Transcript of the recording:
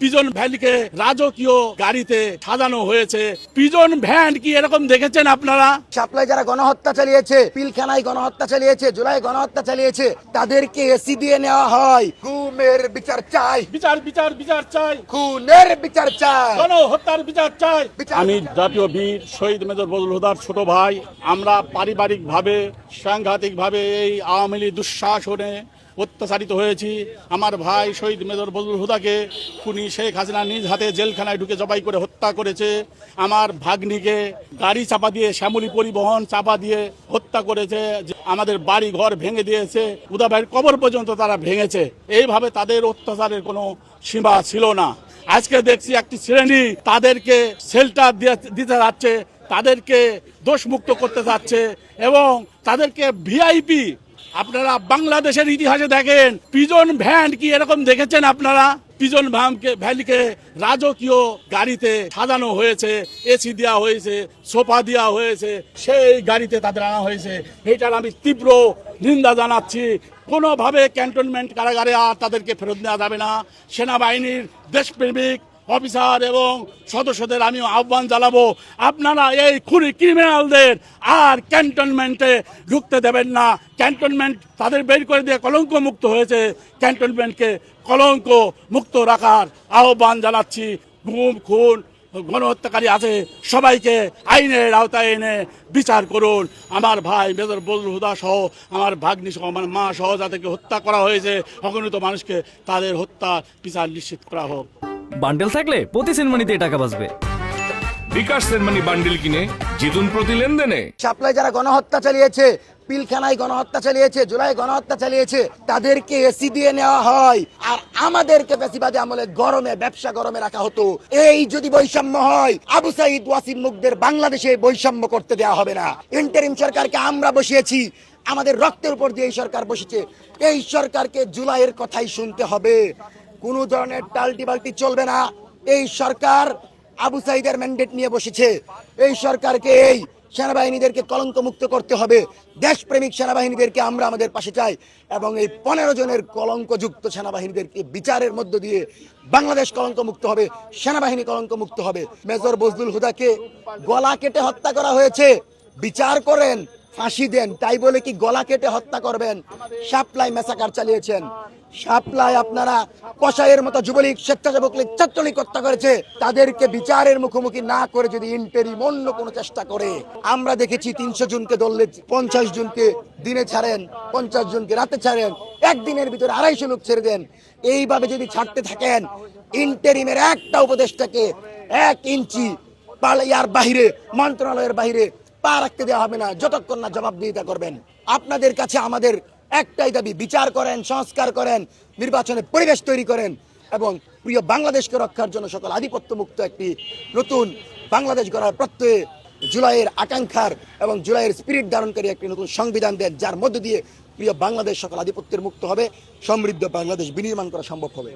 Pigeon ভ্যানকে রাজকীয় গাড়িতে সাজানো হয়েছে। পিজন ভ্যান কি এরকম দেখেছেন আপনারা? সাপ্লাই যারা গণহত্যা চালিয়েছে পিলখানায় গণহত্যা চালিয়েছে জুলাই গণহত্যা চালিয়েছে তাদেরকে এসি দিয়ে নেওয়া হয়। ঘুমের বিচার চাই। বিচার বিচার বিচার চাই। খুনের বিচার চাই। গণহত্যার বিচার চাই। আমি জাতীয় বীর শহীদ মেজর বদরুল হুদার ছোট ভাই আমরা পারিবারিক ভাবে সাংঘাতিক ভাবে এই আওয়ামী লীগ দুঃশাসনে অত্যাচারিত হয়েছি। আমার ভাই শহীদ মেজর বদরুল হুদাকে, খুনি শেখ হাসিনা নিজ হাতে জেলখানায় ঢুকে জবাই করে হত্যা করেছে। আমার ভাগ্নিকে গাড়ি চাপা দিয়ে শ্যামলী পরিবহন চাপা দিয়ে হত্যা করেছে। আমাদের বাড়ি ঘর ভেঙে দিয়েছে। উদাভাইয়ের কবর পর্যন্ত তারা ভেঙেছে। এইভাবে তাদের অত্যাচারের কোনো সীমা ছিল না। আজকে দেখছি একটি শ্রেণি তাদেরকে শেল্টার দিতে যাচ্ছে, তাদেরকে দোষমুক্ত করতে যাচ্ছে এবং তাদেরকে ভিআইপি আপনারা বাংলাদেশের ইতিহাসে দেখেন, পিজন ভ্যান কি এরকম দেখেছেন আপনারা? পিজন ভ্যানকে ভ্যালিকে রাজকীয় গাড়িতে সাজানো হয়েছে, এসি দেওয়া হয়েছে, সোফা দেওয়া হয়েছে, সেই গাড়িতে তাদের আনা হয়েছে। এটার আমি তীব্র নিন্দা জানাচ্ছি। কোনোভাবে ক্যান্টনমেন্ট কারাগারে আর তাদেরকে ফেরত দেওয়া যাবে না। সেনাবাহিনীর দেশপ্রেমিক অফিসার এবং সদস্যদের আমি আহ্বান জানাব, আপনারা এই খুনি ক্রিমিনালদের আর ক্যান্টনমেন্টে ঢুকতে দেবেন না। ক্যান্টনমেন্ট তাদের বের করে দিয়ে কলঙ্ক মুক্ত হয়েছে। ক্যান্টনমেন্টকে কলঙ্ক মুক্ত রাখার আহ্বান জানাচ্ছি। গুম খুন, গণহত্যাকারী আছে, সবাইকে আইনের আওতায় এনে বিচার করুন। আমার ভাই মেজর বদরুল হুদা সহ, আমার ভাগ্নি সহ, আমার মা সহ যাদেরকে হত্যা করা হয়েছে, অগণিত মানুষকে তাদের হত্যা বিচার নিশ্চিত করা হোক। বান্ডেল থাকলে প্রতি সিনেমানিতে টাকা বাঁচবে। বিকাশ সেনমানি বান্ডিল কিনে জিতুন প্রতি লেনদেনে। সাপ্লাই যারা গণহত্যা চালিয়েছে পিলখানায় গণহত্যা চালিয়েছে জুলাই গণহত্যা চালিয়েছে তাদেরকে এসি দিয়ে নেওয়া হয়। আর আমাদেরকে বেশিবাদে আমলে গরমে ব্যবসা গরমে রাখা হতো। এই যদি বৈষম্য হয় আবু সাইদ ওয়াসিম মুগদের বাংলাদেশে বৈষম্য করতে দেওয়া হবে না। ইন্টারিম সরকারকে আমরা বসিয়েছি। আমাদের রক্তের উপর দিয়ে এই সরকার বসেছে। এই সরকারকে জুলাইয়ের কথাই শুনতে হবে। কোনো ধরনের টাল্টি বাল্টি চলবে না। এই সরকার আবু সাইদের ম্যান্ডেট নিয়ে বসেছে। এই সরকারকে এই সেনাবাহিনীদেরকে কলঙ্ক মুক্ত করতে হবে। দেশপ্রেমিক সেনাবাহিনীদেরকে আমরা আমাদের পাশে চাই এবং এই পনেরো জনের কলঙ্কযুক্ত সেনাবাহিনীদেরকে বিচারের মধ্য দিয়ে বাংলাদেশ কলঙ্ক মুক্ত হবে, সেনাবাহিনী কলঙ্ক মুক্ত হবে। মেজর বজলুল হুদাকে গলা কেটে হত্যা করা হয়েছে। বিচার করেন ফাঁসি দেন, তাই বলে কি গলা কেটে হত্যা করবেন? সাপ্লাই মেসাকার চালিয়েছেন। সাপ্লাই আপনারা কষাইয়ের মতো যুবলীগ, স্বেচ্ছাসেবক লীগ, ছাত্রলীগ হত্যা করেছে। তাদেরকে বিচারের মুখোমুখি না করে যদি ইন্টারিম অন্য কোনো চেষ্টা করে। আমরা দেখেছি তিনশো জনকে ধরলে পঞ্চাশ জনকে দিনে ছাড়েন, পঞ্চাশ জনকে রাতে ছাড়েন, একদিনের ভিতরে আড়াইশো লোক ছেড়ে দেন। এইভাবে যদি ছাড়তে থাকেন ইন্টারিমের একটা উপদেশটাকে এক ইঞ্চি পালাইয়ার বাহিরে, মন্ত্রণালয়ের বাহিরে পা রাখতে দেওয়া হবে না, যতক্ষণ না জবাবদিহিতা করবেন। আপনাদের কাছে আমাদের একটাই দাবি, বিচার করেন, সংস্কার করেন নির্বাচনের পরিবেশ তৈরি করেন এবং প্রিয় বাংলাদেশকে রক্ষার জন্য সকল আধিপত্য মুক্ত একটি নতুন বাংলাদেশ গড়ার প্রত্যয়ে জুলাইয়ের আকাঙ্ক্ষার এবং জুলাইয়ের স্পিরিট ধারণকারী একটি নতুন সংবিধান দেন, যার মধ্য দিয়ে প্রিয় বাংলাদেশ সকল আধিপত্যের মুক্ত হবে, সমৃদ্ধ বাংলাদেশ বিনির্মাণ করা সম্ভব হবে।